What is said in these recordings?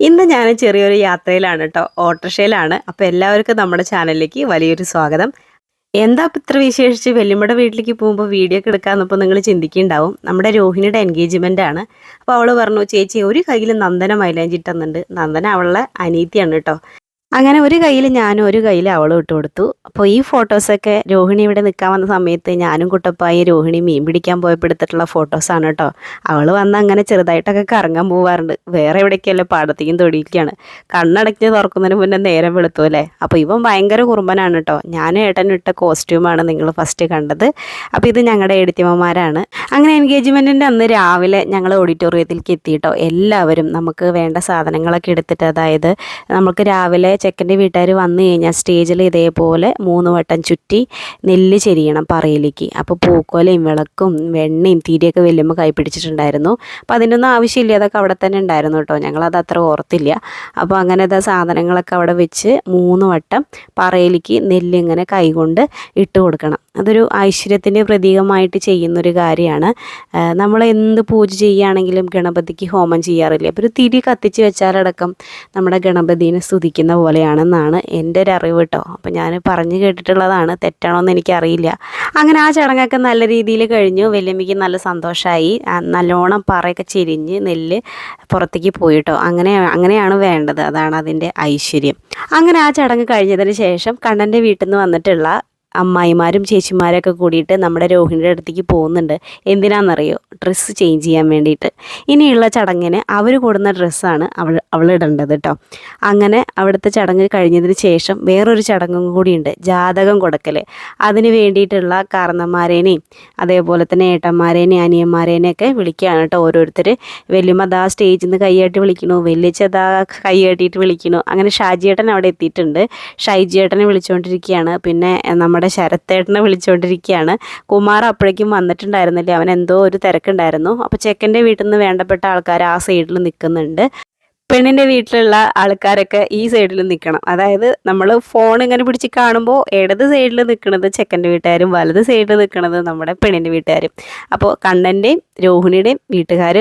ഇന്ന് ഞാൻ ചെറിയൊരു യാത്രയിലാണ് കേട്ടോ ഓട്ടോറിക്ഷയിലാണ്. അപ്പോൾ എല്ലാവർക്കും നമ്മുടെ ചാനലിലേക്ക് വലിയൊരു സ്വാഗതം. എന്താ ഇത്ര വിശേഷിച്ച്? വെല്ലുമ്മയുടെ വീട്ടിലേക്ക് പോകുമ്പോൾ വീഡിയോ ഒക്കെ എടുക്കാമെന്നപ്പോൾ നിങ്ങൾ ചിന്തിക്കുന്നുണ്ടാവും. നമ്മുടെ രോഹിണിയുടെ എൻഗേജ്മെന്റ് ആണ്. അപ്പോൾ അവൾ പറഞ്ഞു ചേച്ചി ഒരു കയ്യിൽ നന്ദന മൈലാഞ്ചി നന്ദന അവളുടെ അനീതിയാണ് കേട്ടോ അങ്ങനെ ഒരു കയ്യിൽ ഞാനും ഒരു കയ്യിൽ അവളും ഇട്ട് കൊടുത്തു. അപ്പോൾ ഈ ഫോട്ടോസൊക്കെ രോഹിണി ഇവിടെ നിൽക്കാൻ വന്ന സമയത്ത് ഞാനും കുട്ടപ്പായി രോഹിണി മീൻ പിടിക്കാൻ പോയപ്പോൾ എടുത്തിട്ടുള്ള ഫോട്ടോസാണ് കേട്ടോ അവൾ വന്ന് അങ്ങനെ ചെറുതായിട്ടൊക്കെ കറങ്ങാൻ പോവാറുണ്ട്. വേറെ എവിടേക്കല്ല പാടത്തേക്കും തൊടിയിലേക്കാണ് കണ്ണടക്കി തുറക്കുന്നതിന് മുന്നേ നേരം വെളുത്തു അല്ലേ? അപ്പോൾ ഇവൻ ഭയങ്കര കുറുമ്പനാണ് കേട്ടോ ഞാൻ ഏട്ടനിട്ട കോസ്റ്റ്യൂമാണ് നിങ്ങൾ ഫസ്റ്റ് കണ്ടത്. അപ്പോൾ ഇത് ഞങ്ങളുടെ എഡിത്തിമ്മമാരാണ് അങ്ങനെ എൻഗേജ്മെന്റിന്റെ അന്ന് രാവിലെ ഞങ്ങൾ ഓഡിറ്റോറിയത്തിലേക്ക് എത്തിയിട്ടോ. എല്ലാവരും നമുക്ക് വേണ്ട സാധനങ്ങളൊക്കെ എടുത്തിട്ട് അതായത് നമുക്ക് രാവിലെ ചെക്കന്റെ വീട്ടുകാർ വന്നു കഴിഞ്ഞാൽ സ്റ്റേജിൽ ഇതേപോലെ മൂന്ന് വട്ടം ചുറ്റി നെല്ല് ചെരിയണം പറയിലേക്ക്. അപ്പോൾ പൂക്കോലയും വിളക്കും വെണ്ണയും തീരിയൊക്കെ വലിയമ്മ കൈ പിടിച്ചിട്ടുണ്ടായിരുന്നു. അപ്പോൾ അതിനൊന്നും ആവശ്യമില്ല. അതൊക്കെ അവിടെ തന്നെ ഉണ്ടായിരുന്നു കേട്ടോ. ഞങ്ങളത് അത്ര ഓർത്തില്ല. അപ്പോൾ അങ്ങനത്തെ സാധനങ്ങളൊക്കെ അവിടെ വെച്ച് മൂന്ന് വട്ടം പറയിലേക്ക് നെല്ല് ഇങ്ങനെ കൈകൊണ്ട് ഇട്ട് കൊടുക്കണം. അതൊരു ഐശ്വര്യത്തിന്റെ പ്രതീകമായിട്ട് ചെയ്യുന്നൊരു കാര്യമാണ്. നമ്മൾ എന്ത് പൂജ ചെയ്യുകയാണെങ്കിലും ഗണപതിക്ക് ഹോമം ചെയ്യാറില്ലേ? അപ്പോൾ ഒരു തിരി കത്തിച്ച് വെച്ചാലടക്കം നമ്മുടെ ഗണപതിനെ സ്തുതിക്കുന്ന പോലെയാണെന്നാണ് എന്റെ ഒരു അറിവ് കേട്ടോ. അപ്പോൾ ഞാൻ പറഞ്ഞു കേട്ടിട്ടുള്ളതാണ് തെറ്റാണോ എന്ന് എനിക്കറിയില്ല. അങ്ങനെ ആ ചടങ്ങൊക്കെ നല്ല രീതിയിൽ കഴിഞ്ഞു. വല്യമ്മയ്ക്ക് നല്ല സന്തോഷമായി നല്ലോണം പറയൊക്കെ ചെരിഞ്ഞ് നെല്ല് പുറത്തേക്ക് പോയിട്ടോ അങ്ങനെ അങ്ങനെയാണ് വേണ്ടത്. അതാണ് അതിന്റെ ഐശ്വര്യം. അങ്ങനെ ആ ചടങ്ങ് കഴിഞ്ഞതിന് ശേഷം കണ്ണന്റെ വീട്ടിൽ നിന്ന് വന്നിട്ടുള്ള അമ്മായിമാരും ചേച്ചിമാരൊക്കെ കൂടിയിട്ട് നമ്മുടെ രോഹിണിയുടെ അടുത്തേക്ക് പോകുന്നുണ്ട്. എന്തിനാണെന്നറിയോ ഡ്രസ്സ് ചേഞ്ച് ചെയ്യാൻ വേണ്ടിയിട്ട്. ഇനിയുള്ള ചടങ്ങിന് അവർ കൂടുന്ന ഡ്രസ്സാണ് അവൾ അവൾ ഇടേണ്ടത് കേട്ടോ അങ്ങനെ അവിടുത്തെ ചടങ്ങ് കഴിഞ്ഞതിന് ശേഷം വേറൊരു ചടങ്ങും കൂടിയുണ്ട്. ജാതകം കൊടുക്കൽ അതിന് വേണ്ടിയിട്ടുള്ള കാരണന്മാരേനെയും അതേപോലെ തന്നെ ഏട്ടന്മാരേനെയും അനിയന്മാരേനെയും ഒക്കെ വിളിക്കുകയാണ് കേട്ടോ ഓരോരുത്തർ വലിയമ്മ ദാ സ്റ്റേജിൽ നിന്ന് കൈയാട്ടി വിളിക്കണു വലിയച്ച ദാ കൈയാട്ടിയിട്ട് വിളിക്കണു അങ്ങനെ ഷാജിയേട്ടൻ അവിടെ എത്തിയിട്ടുണ്ട്. ഷൈജിയേട്ടനെ വിളിച്ചുകൊണ്ടിരിക്കുകയാണ് പിന്നെ നമ്മുടെ ശരത്തേട്ടനെ വിളിച്ചുകൊണ്ടിരിക്കുകയാണ് കുമാർ അപ്പോഴേക്കും വന്നിട്ടുണ്ടായിരുന്നില്ലേ? അവൻ എന്തോ ഒരു തിരക്കുണ്ടായിരുന്നു. അപ്പോൾ ചെക്കന്റെ വീട്ടിൽ നിന്ന് വേണ്ടപ്പെട്ട ആൾക്കാർ ആ സൈഡിൽ നിൽക്കുന്നുണ്ട്. പെണ്ണിന്റെ വീട്ടിലുള്ള ആൾക്കാരൊക്കെ ഈ സൈഡിൽ നിൽക്കണം അതായത് നമ്മൾ ഫോൺ ഇങ്ങനെ പിടിച്ച് കാണുമ്പോൾ ഇടത് സൈഡിൽ നിൽക്കുന്നത് ചെക്കന്റെ വീട്ടുകാരും വലത് സൈഡിൽ നിൽക്കുന്നത് നമ്മുടെ പെണ്ണിന്റെ വീട്ടുകാരും. അപ്പോൾ കണ്ണന്റെയും രോഹിണിയുടെയും വീട്ടുകാർ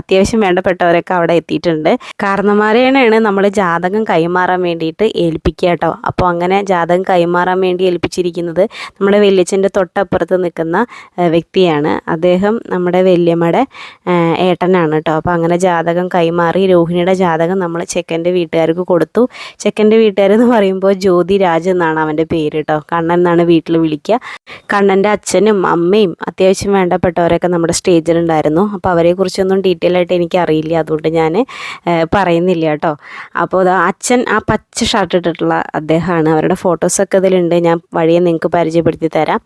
അത്യാവശ്യം വേണ്ടപ്പെട്ടവരൊക്കെ അവിടെ എത്തിയിട്ടുണ്ട്. കാരണമാരെയാണ് നമ്മൾ ജാതകം കൈമാറാൻ വേണ്ടിയിട്ട് ഏൽപ്പിക്കുക കേട്ടോ. അപ്പോൾ അങ്ങനെ ജാതകം കൈമാറാൻ വേണ്ടി ഏൽപ്പിച്ചിരിക്കുന്നത് നമ്മുടെ വല്യച്ഛന്റെ തൊട്ടപ്പുറത്ത് നിൽക്കുന്ന വ്യക്തിയാണ്. അദ്ദേഹം നമ്മുടെ വല്യമ്മയുടെ ഏട്ടനാണ് കേട്ടോ. അപ്പോൾ അങ്ങനെ ജാതകം കൈമാറി രോഹിണിയുടെ ജാതകം നമ്മൾ ചെക്കന്റെ വീട്ടുകാർക്ക് കൊടുത്തു. ചെക്കന്റെ വീട്ടുകാരെന്ന് പറയുമ്പോൾ ജ്യോതി രാജ് എന്നാണ് അവന്റെ പേര് കേട്ടോ. കണ്ണൻ എന്നാണ് വീട്ടിൽ വിളിക്കുക. കണ്ണന്റെ അച്ഛനും അമ്മയും അത്യാവശ്യം വേണ്ടപ്പെട്ടവരൊക്കെ നമ്മുടെ സ്റ്റേജിലുണ്ടായിരുന്നു. അപ്പോൾ അവരെക്കുറിച്ചൊന്നും ഡീറ്റെയിൽ ആയിട്ട് എനിക്ക് അറിയില്ല അതുകൊണ്ട് ഞാൻ പറയുന്നില്ല കേട്ടോ. അപ്പോൾ അച്ഛൻ ആ പച്ച ഷർട്ട് ഇട്ടിട്ടുള്ള അദ്ദേഹമാണ്. അവരുടെ ഫോട്ടോസൊക്കെ ഇതിലുണ്ട്. ഞാൻ വഴിയെ നിങ്ങൾക്ക് പരിചയപ്പെടുത്തി തരാം.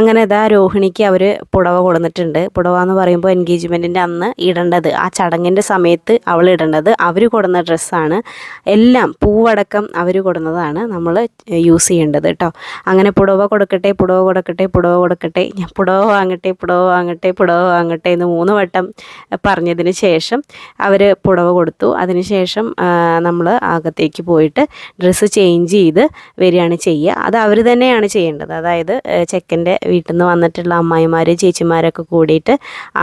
അങ്ങനെ ഇതാ രോഹിണിക്ക് അവർ പുടവ കൊടുന്നിട്ടുണ്ട് പുടവ എന്ന് പറയുമ്പോൾ എൻഗേജ്മെന്റിന്റെ അന്ന് ഇടേണ്ടത് ആ ചടങ്ങിന്റെ സമയത്ത് അവൾ ഇടേണ്ടത്. അവർ കൊടുന്ന ഡ്രസ്സാണ്. എല്ലാം പൂവടക്കം അവർ കൊടുന്നതാണ് നമ്മൾ യൂസ് ചെയ്യേണ്ടത് കേട്ടോ. അങ്ങനെ പുടവ കൊടുക്കട്ടെ പുടവ കൊടുക്കട്ടെ പുടവ കൊടുക്കട്ടെ ഞാൻ പുടവ വാങ്ങട്ടെ പുടവ വാങ്ങട്ടെ പുടവ വാങ്ങട്ടെ എന്ന് മൂന്ന് വട്ടം പറഞ്ഞതിന് ശേഷം അവർ പുടവ കൊടുത്തു. അതിന് ശേഷം നമ്മൾ അകത്തേക്ക് പോയിട്ട് ഡ്രസ്സ് ചേഞ്ച് ചെയ്ത് വരികയാണ് ചെയ്യുക. അത് അവർ തന്നെയാണ് ചെയ്യേണ്ടത്. അതായത് ചെക്കന്റെ വീട്ടിൽ നിന്ന് വന്നിട്ടുള്ള അമ്മായിമാർ ചേച്ചിമാരൊക്കെ കൂടിയിട്ട്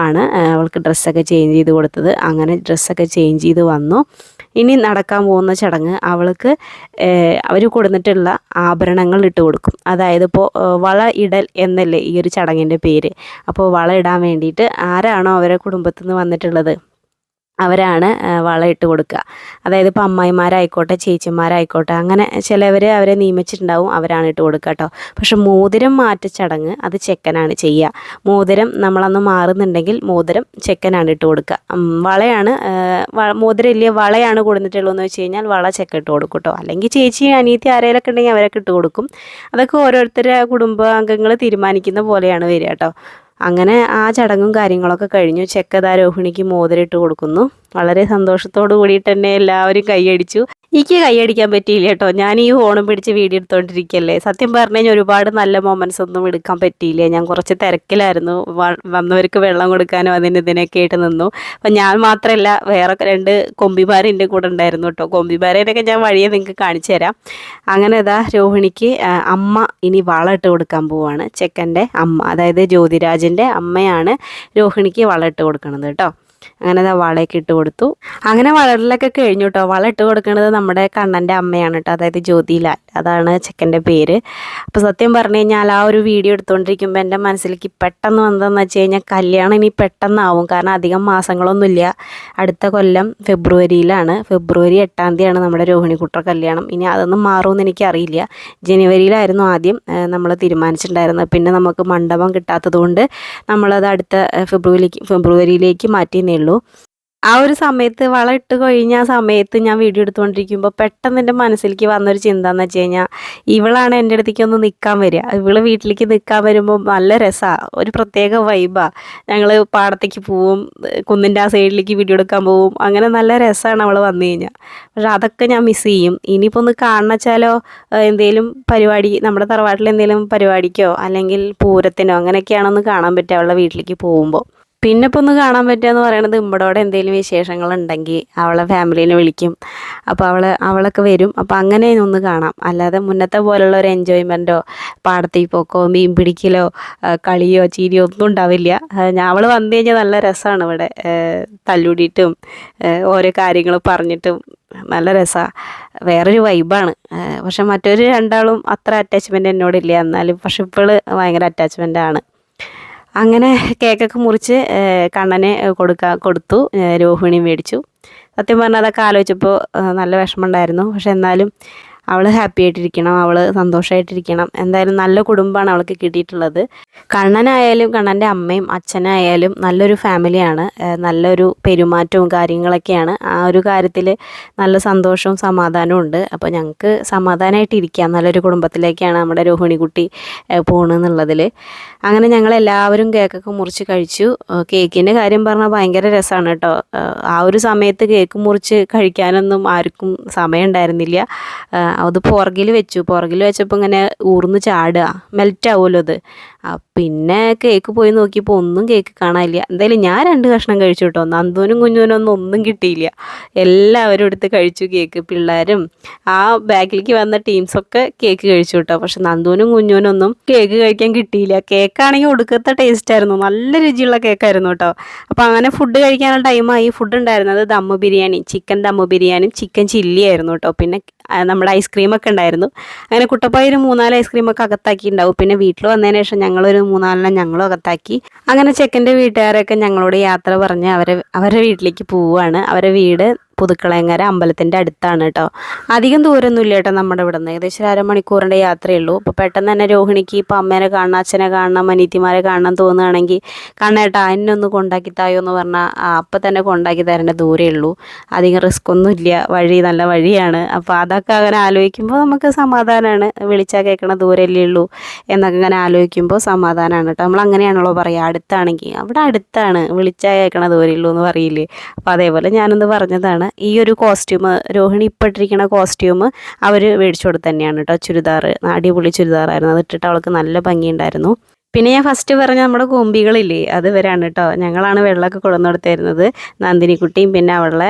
ആണ് അവൾക്ക് ഡ്രസ്സൊക്കെ ചേഞ്ച് ചെയ്ത് കൊടുത്തത്. അങ്ങനെ ഡ്രസ്സൊക്കെ ചേഞ്ച് ചെയ്ത് വന്നു. ഇനി നടക്കാൻ പോകുന്ന ചടങ്ങ് അവൾക്ക് അവർ കൊടുത്തിട്ടുള്ള ആഭരണങ്ങൾ ഇട്ട് കൊടുക്കും. അതായത് ഇപ്പോൾ വള ഇടൽ എന്നല്ലേ ഈ ഒരു ചടങ്ങിന്റെ പേര്. അപ്പോൾ വള ഇടാൻ വേണ്ടിയിട്ട് ആരാണോ അവരെ കുടുംബത്തിൽ നിന്ന് വന്നിട്ടുള്ളത്? അവരാണ് വളയിട്ട് കൊടുക്കുക. അതായത് ഇപ്പോൾ അമ്മായിമാരായിക്കോട്ടെ ചേച്ചിമാരായിക്കോട്ടെ അങ്ങനെ ചിലവർ അവരെ നിയമിച്ചിട്ടുണ്ടാവും അവരാണ് ഇട്ട് കൊടുക്കുക കേട്ടോ. പക്ഷെ മോതിരം മാറ്റ ചടങ്ങ് അത് ചെക്കനാണ് ചെയ്യുക. മോതിരം നമ്മളന്ന് മാറുന്നുണ്ടെങ്കിൽ മോതിരം ചെക്കനാണ് ഇട്ട് കൊടുക്കുക. വളയാണ് മോതിരം ഇല്ല വളയാണ് കൊടുത്തിട്ടുള്ളൂ എന്ന് വെച്ച് കഴിഞ്ഞാൽ വള ചെക്ക ഇട്ട് കൊടുക്കും കേട്ടോ. അല്ലെങ്കിൽ ചേച്ചി അനിയത്തി ആരെയൊക്കെ ഉണ്ടെങ്കിൽ അവരൊക്കെ ഇട്ട് കൊടുക്കും. അതൊക്കെ ഓരോരുത്തരുടെ കുടുംബാംഗങ്ങൾ തീരുമാനിക്കുന്ന പോലെയാണ് വരിക കേട്ടോ. അങ്ങനെ ആ ചടങ്ങും കാര്യങ്ങളൊക്കെ കഴിഞ്ഞു. ചെക്കതാ രോഹിണിക്ക് മോതിരിട്ട് കൊടുക്കുന്നു. വളരെ സന്തോഷത്തോടു കൂടിയിട്ട് തന്നെ എല്ലാവരും കൈയടിച്ചു. എനിക്ക് കൈയടിക്കാൻ പറ്റിയില്ല കേട്ടോ. ഞാൻ ഈ ഓണം പിടിച്ച് വീഡിയോ എടുത്തോണ്ടിരിക്കല്ലേ. സത്യം പറഞ്ഞു കഴിഞ്ഞാൽ ഒരുപാട് നല്ല മൊമെന്റ്സ് ഒന്നും എടുക്കാൻ പറ്റിയില്ല. ഞാൻ കുറച്ച് തിരക്കിലായിരുന്നു. വന്നവർക്ക് വെള്ളം കൊടുക്കാനും അതിന് ഇതിനൊക്കെ ആയിട്ട് നിന്നു. അപ്പം ഞാൻ മാത്രമല്ല വേറെ രണ്ട് കൊമ്പിമാർ എന്റെ കൂടെ ഉണ്ടായിരുന്നു കേട്ടോ. കൊമ്പിമാരേനൊക്കെ ഞാൻ വഴിയെ നിങ്ങൾക്ക് കാണിച്ചു തരാം. അങ്ങനെ ഇതാ രോഹിണിക്ക് അമ്മ ഇനി വളമിട്ട് കൊടുക്കാൻ പോവാണ്. ചെക്കന്റെ അമ്മ അതായത് ജ്യോതിരാജിന്റെ അമ്മയാണ് രോഹിണിക്ക് വളമിട്ട് കൊടുക്കണത് കേട്ടോ. അങ്ങനെ അത് വളയൊക്കെ ഇട്ട് കൊടുത്തു. അങ്ങനെ വളരിലൊക്കെ കഴിഞ്ഞു കേട്ടോ വള ഇട്ട് കൊടുക്കുന്നത് നമ്മുടെ കണ്ണന്റെ അമ്മയാണ് കേട്ടോ അതായത് ജ്യോതിലാൽ. അതാണ് ചെക്കന്റെ പേര്. അപ്പോൾ സത്യം പറഞ്ഞു കഴിഞ്ഞാൽ ആ ഒരു വീഡിയോ എടുത്തുകൊണ്ടിരിക്കുമ്പോൾ എന്റെ മനസ്സിലേക്ക് പെട്ടെന്ന് വന്നതെന്ന് വെച്ച് കഴിഞ്ഞാൽ കല്യാണം ഇനി പെട്ടെന്നാവും. കാരണം അധികം മാസങ്ങളൊന്നുമില്ല. അടുത്ത കൊല്ലം ഫെബ്രുവരിയിലാണ്. ഫെബ്രുവരി എട്ടാം തീയതിയാണ് നമ്മുടെ രോഹിണിക്കുട്ടർ കല്യാണം. ഇനി അതൊന്നും മാറുമെന്ന് എനിക്കറിയില്ല. ജനുവരിയിലായിരുന്നു ആദ്യം നമ്മൾ തീരുമാനിച്ചിട്ടുണ്ടായിരുന്നത്. പിന്നെ നമുക്ക് മണ്ഡപം കിട്ടാത്തത് കൊണ്ട് നമ്മളത് അടുത്ത ഫെബ്രുവരിയിലേക്ക് ഫെബ്രുവരിയിലേക്ക് മാറ്റിയെന്നേ ഉള്ളൂ. ആ ഒരു സമയത്ത് വളം ഇട്ട് കഴിഞ്ഞ ആ സമയത്ത് ഞാൻ വീഡിയോ എടുത്തുകൊണ്ടിരിക്കുമ്പോൾ പെട്ടെന്ന് എന്റെ മനസ്സിലേക്ക് വന്നൊരു ചിന്ത എന്ന് വെച്ച് കഴിഞ്ഞാൽ ഇവളാണ് എന്റെ അടുത്തേക്ക് ഒന്ന് നിൽക്കാൻ വരിക. ഇവൾ വീട്ടിലേക്ക് നിൽക്കാൻ വരുമ്പോൾ നല്ല രസമാണ് ഒരു പ്രത്യേക വൈബാ ഞങ്ങൾ പാടത്തേക്ക് പോവും കുന്നിന്റെ ആ സൈഡിലേക്ക് വീഡിയോ എടുക്കാൻ പോവും അങ്ങനെ നല്ല രസമാണ് അവൾ വന്നു കഴിഞ്ഞാൽ പക്ഷെ അതൊക്കെ ഞാൻ മിസ് ചെയ്യും. ഇനിയിപ്പോൾ ഒന്ന് കാണച്ചാലോ എന്തെങ്കിലും പരിപാടി നമ്മുടെ തറവാട്ടിൽ എന്തെങ്കിലും പരിപാടിക്കോ അല്ലെങ്കിൽ പൂരത്തിനോ അങ്ങനെയൊക്കെയാണൊന്ന് കാണാൻ പറ്റുക അവളുടെ വീട്ടിലേക്ക് പോകുമ്പോൾ പിന്നെ ഇപ്പോൾ ഒന്ന് കാണാൻ പറ്റുക പറയണത് ഇമ്പടോടെ എന്തെങ്കിലും വിശേഷങ്ങളുണ്ടെങ്കിൽ അവളെ ഫാമിലിനെ വിളിക്കും. അപ്പോൾ അവൾ അവളൊക്കെ വരും. അപ്പോൾ അങ്ങനെ ഒന്ന് കാണാം. അല്ലാതെ മുന്നത്തെ പോലുള്ള ഒരു എൻജോയ്മെന്റോ പാടത്തിൽ പോക്കോ മീൻ പിടിക്കലോ കളിയോ ചീരിയോ ഒന്നും ഉണ്ടാവില്ല. ഞാൻ അവൾ വന്നു കഴിഞ്ഞാൽ നല്ല രസമാണ് ഇവിടെ. തല്ലുടിയിട്ടും ഓരോ കാര്യങ്ങൾ പറഞ്ഞിട്ടും നല്ല രസമാണ് വേറൊരു വൈബാണ് പക്ഷെ മറ്റൊരു രണ്ടാളും അത്ര അറ്റാച്ച്മെന്റ് എന്നോടില്ല. എന്നാലും പക്ഷെ ഇപ്പോൾ ഭയങ്കര അറ്റാച്ച്മെന്റ് ആണ്. അങ്ങനെ കേക്കൊക്കെ മുറിച്ച് കണ്ണനെ കൊടുക്കാൻ കൊടുത്തു രോഹിണി മേടിച്ചു. സത്യം പറഞ്ഞാൽ അതൊക്കെ ആലോചിച്ചപ്പോൾ നല്ല വിഷമമുണ്ടായിരുന്നു പക്ഷെ എന്നാലും അവൾ ഹാപ്പി ആയിട്ടിരിക്കണം അവൾ സന്തോഷമായിട്ടിരിക്കണം എന്തായാലും നല്ല കുടുംബമാണ് അവൾക്ക് കിട്ടിയിട്ടുള്ളത്. കണ്ണനായാലും കണ്ണന്റെ അമ്മയും അച്ഛനായാലും നല്ലൊരു ഫാമിലിയാണ് നല്ലൊരു പെരുമാറ്റവും കാര്യങ്ങളൊക്കെയാണ്. ആ ഒരു കാര്യത്തിൽ നല്ല സന്തോഷവും സമാധാനവും ഉണ്ട്. അപ്പോൾ ഞങ്ങൾക്ക് സമാധാനമായിട്ടിരിക്കാം നല്ലൊരു കുടുംബത്തിലേക്കാണ് നമ്മുടെ രോഹിണിക്കുട്ടി പോകണമെന്നുള്ളതിൽ അങ്ങനെ ഞങ്ങൾ എല്ലാവരും കേക്കൊക്കെ മുറിച്ച് കഴിച്ചു. കേക്കിന്റെ കാര്യം പറഞ്ഞാൽ ഭയങ്കര രസമാണ് കേട്ടോ. ആ ഒരു സമയത്ത് കേക്ക് മുറിച്ച് കഴിക്കാനൊന്നും ആർക്കും സമയം ഉണ്ടായിരുന്നില്ല അത് പുറകിൽ വെച്ചു. പുറകിൽ വെച്ചപ്പോൾ ഇങ്ങനെ ഊർന്ന് ചാടുക. മെൽറ്റ് ആവുമല്ലോ അത്. പിന്നെ കേക്ക് പോയി നോക്കിയപ്പോൾ ഒന്നും കേക്ക് കാണാനില്ല. എന്തായാലും ഞാൻ രണ്ട് കഷ്ണം കഴിച്ചു കേട്ടോ. നന്ദൂനും കുഞ്ഞൂനും ഒന്നും കിട്ടിയില്ല. എല്ലാവരും എടുത്ത് കഴിച്ചു കേക്ക് പിള്ളേരും ആ ബാഗിലേക്ക് വന്ന ടീംസൊക്കെ കേക്ക് കഴിച്ചു കേട്ടോ. പക്ഷെ നന്ദൂനും കുഞ്ഞൂനും ഒന്നും കേക്ക് കഴിക്കാൻ കിട്ടിയില്ല. കേക്കാണെങ്കിൽ ഒടുക്കത്തെ ടേസ്റ്റ് ആയിരുന്നു. നല്ല രുചിയുള്ള കേക്കായിരുന്നു കേട്ടോ. അപ്പോൾ അങ്ങനെ ഫുഡ് കഴിക്കാനുള്ള ടൈമായി ഫുഡ് ഉണ്ടായിരുന്നത് ദമ്മ് ബിരിയാണി. ചിക്കൻ ദമ്മ് ബിരിയാണിയും ചിക്കൻ ചില്ലി ആയിരുന്നു കേട്ടോ. പിന്നെ നമ്മുടെ ഐസ്ക്രീമൊക്കെ ഉണ്ടായിരുന്നു. അങ്ങനെ കുട്ടപ്പായി ഒരു മൂന്നാൽ ഐസ്ക്രീമൊക്കെ അകത്താക്കി ഉണ്ടാവും പിന്നെ വീട്ടിൽ വന്നതിന് ശേഷം ഞങ്ങളൊരു മൂന്നാലെണ്ണം ഞങ്ങളും അകത്താക്കി. അങ്ങനെ ചെക്കന്റെ വീട്ടുകാരൊക്കെ ഞങ്ങളോട് യാത്ര പറഞ്ഞ് അവരെ അവരെ വീട്ടിലേക്ക് പോവുകയാണ്. അവരെ വീട് പുതുക്കളയങ്ങര അമ്പലത്തിന്റെ അടുത്താണ് കേട്ടോ അധികം ദൂരമൊന്നുമില്ല കേട്ടോ നമ്മുടെ ഇവിടെ നിന്ന് ഏകദേശം ഒരു അരമണിക്കൂറിന്റെ യാത്രയേ ഉള്ളൂ അപ്പോൾ പെട്ടെന്ന് തന്നെ രോഹിണിക്ക് ഇപ്പോൾ അമ്മേനെ കാണണം അച്ഛനെ കാണണം അനീത്തിമാരെ കാണണം തോന്നുകയാണെങ്കിൽ കാണേട്ടാ എന്നെ ഒന്ന് കൊണ്ടാക്കി തായോ എന്ന് പറഞ്ഞാൽ അപ്പം തന്നെ കൊണ്ടാക്കി തരേണ്ട ദൂരേ ഉള്ളൂ. അധികം റിസ്ക് ഒന്നും ഇല്ല. വഴി നല്ല വഴിയാണ്. അപ്പോൾ അതൊക്കെ അങ്ങനെ ആലോചിക്കുമ്പോൾ നമുക്ക് സമാധാനമാണ് വിളിച്ചാൽ കേൾക്കണ ദൂരമല്ലേ ഉള്ളൂ എന്നൊക്കെ അങ്ങനെ ആലോചിക്കുമ്പോൾ സമാധാനമാണ് കേട്ടോ നമ്മൾ അങ്ങനെയാണല്ലോ പറയുക അടുത്താണെങ്കിൽ അവിടെ അടുത്താണ്. വിളിച്ചാൽ കേൾക്കണ ദൂരേ ഉള്ളൂ എന്ന് പറയില്ലേ? അപ്പോൾ അതേപോലെ ഞാനൊന്ന് പറഞ്ഞതാണ്. ഈ ഒരു കോസ്റ്റ്യൂം രോഹിണി ഇട്ടിരിക്കുന്ന കോസ്റ്റ്യൂം അവർ മേടിച്ചു കൊടുത്തു തന്നെയാണ് കേട്ടോ ചുരിദാർ അടിപൊളി ചുരിദാറായിരുന്നു. അത് ഇട്ടിട്ട് അവൾക്ക് നല്ല ഭംഗിയുണ്ടായിരുന്നു. പിന്നെ ഞാൻ ഫസ്റ്റ് പറഞ്ഞ നമ്മുടെ കൊമ്പികളില്ലേ അത് വരാണ് കേട്ടോ ഞങ്ങളാണ് വെള്ളമൊക്കെ കൊണ്ടുവന്ന് കൊടുത്തിരുന്നത് നന്ദിനിക്കുട്ടിയും പിന്നെ അവളുടെ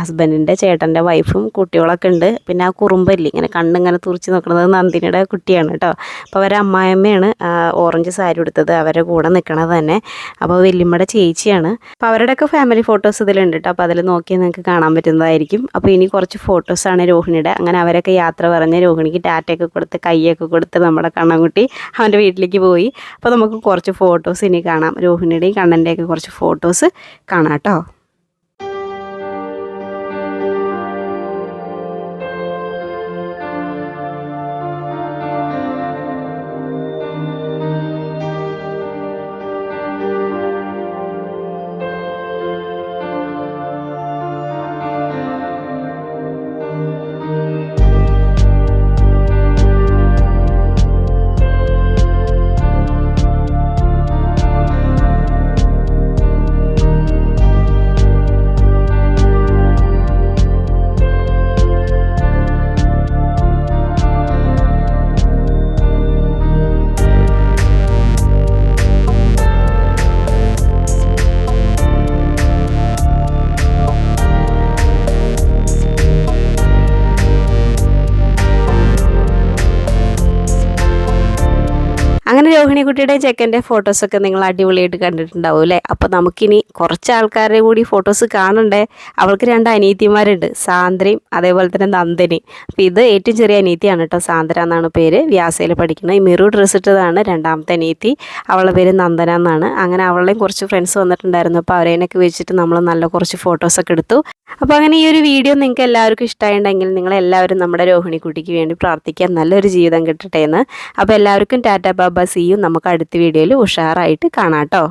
ഹസ്ബൻഡിന്റെ ചേട്ടന്റെ വൈഫും കുട്ടികളൊക്കെ ഉണ്ട്. പിന്നെ ആ കുറുമ്പല്ലേ ഇങ്ങനെ കണ്ണിങ്ങനെ തുറച്ച് നോക്കുന്നത് നന്ദിനിയുടെ കുട്ടിയാണ് കേട്ടോ അപ്പോൾ അവരെ അമ്മായിയമ്മയാണ് ഓറഞ്ച് സാരി എടുത്തത് അവരുടെ കൂടെ നിൽക്കണത് തന്നെ. അപ്പോൾ വല്യമ്മയുടെ ചേച്ചിയാണ്. അപ്പോൾ അവരുടെയൊക്കെ ഫാമിലി ഫോട്ടോസ് ഇതിലുണ്ട് കേട്ടോ അപ്പോൾ അതിൽ നോക്കിയാൽ നിങ്ങൾക്ക് കാണാൻ പറ്റുന്നതായിരിക്കും. അപ്പോൾ ഇനി കുറച്ച് ഫോട്ടോസാണ് രോഹിണിയുടെ. അങ്ങനെ അവരൊക്കെ യാത്ര പറഞ്ഞ് രോഹിണിക്ക് ടാറ്റയൊക്കെ കൊടുത്ത് കൈയൊക്കെ കൊടുത്ത് നമ്മുടെ കണ്ണൻകുട്ടി അവന്റെ വീട്ടിലേക്ക് പോയി. അപ്പോൾ നമുക്ക് കുറച്ച് ഫോട്ടോസ് ഇനി കാണാം. രോഹിണിയുടെയും കണ്ണന്റെയൊക്കെ കുറച്ച് ഫോട്ടോസ് കാണാം കേട്ടോ. അങ്ങനെ രോഹിണിക്കുട്ടിയുടെ ചെക്കന്റെ ഫോട്ടോസൊക്കെ നിങ്ങൾ അടിപൊളിയായിട്ട് കണ്ടിട്ടുണ്ടാവും അല്ലേ? അപ്പോൾ നമുക്കിനി കുറച്ച് ആൾക്കാരുടെ കൂടി ഫോട്ടോസ് കാണണ്ടേ? അവൾക്ക് രണ്ട് അനീതിമാരുണ്ട് സാന്ദ്രയും അതേപോലെ തന്നെ നന്ദനി. അപ്പോൾ ഇത് ഏറ്റവും ചെറിയ അനീതിയാണ് കേട്ടോ സാന്ദ്ര എന്നാണ് പേര്. വ്യാസയിൽ പഠിക്കുന്നത് ഈ മിറു ഡ്രസ് ഇട്ടതാണ് രണ്ടാമത്തെ അനീതി അവളുടെ പേര് നന്ദന എന്നാണ്. അങ്ങനെ അവളുടെയും കുറച്ച് ഫ്രണ്ട്സ് വന്നിട്ടുണ്ടായിരുന്നു. അപ്പോൾ അവരേനൊക്കെ വെച്ചിട്ട് നമ്മൾ നല്ല കുറച്ച് ഫോട്ടോസൊക്കെ എടുത്തു. അപ്പോൾ അങ്ങനെ ഈ ഒരു വീഡിയോ നിങ്ങൾക്ക് എല്ലാവർക്കും ഇഷ്ടമായിട്ടുണ്ടെങ്കിൽ നിങ്ങളെല്ലാവരും നമ്മുടെ രോഹിണി കുട്ടിക്ക് വേണ്ടി പ്രാർത്ഥിക്കാൻ നല്ലൊരു ജീവിതം കിട്ടട്ടെ എന്ന്. അപ്പോൾ എല്ലാവർക്കും ടാറ്റ ബാബ സിയും നമുക്ക് അടുത്ത വീഡിയോയിൽ ഉഷാറായിട്ട് കാണാം കേട്ടോ.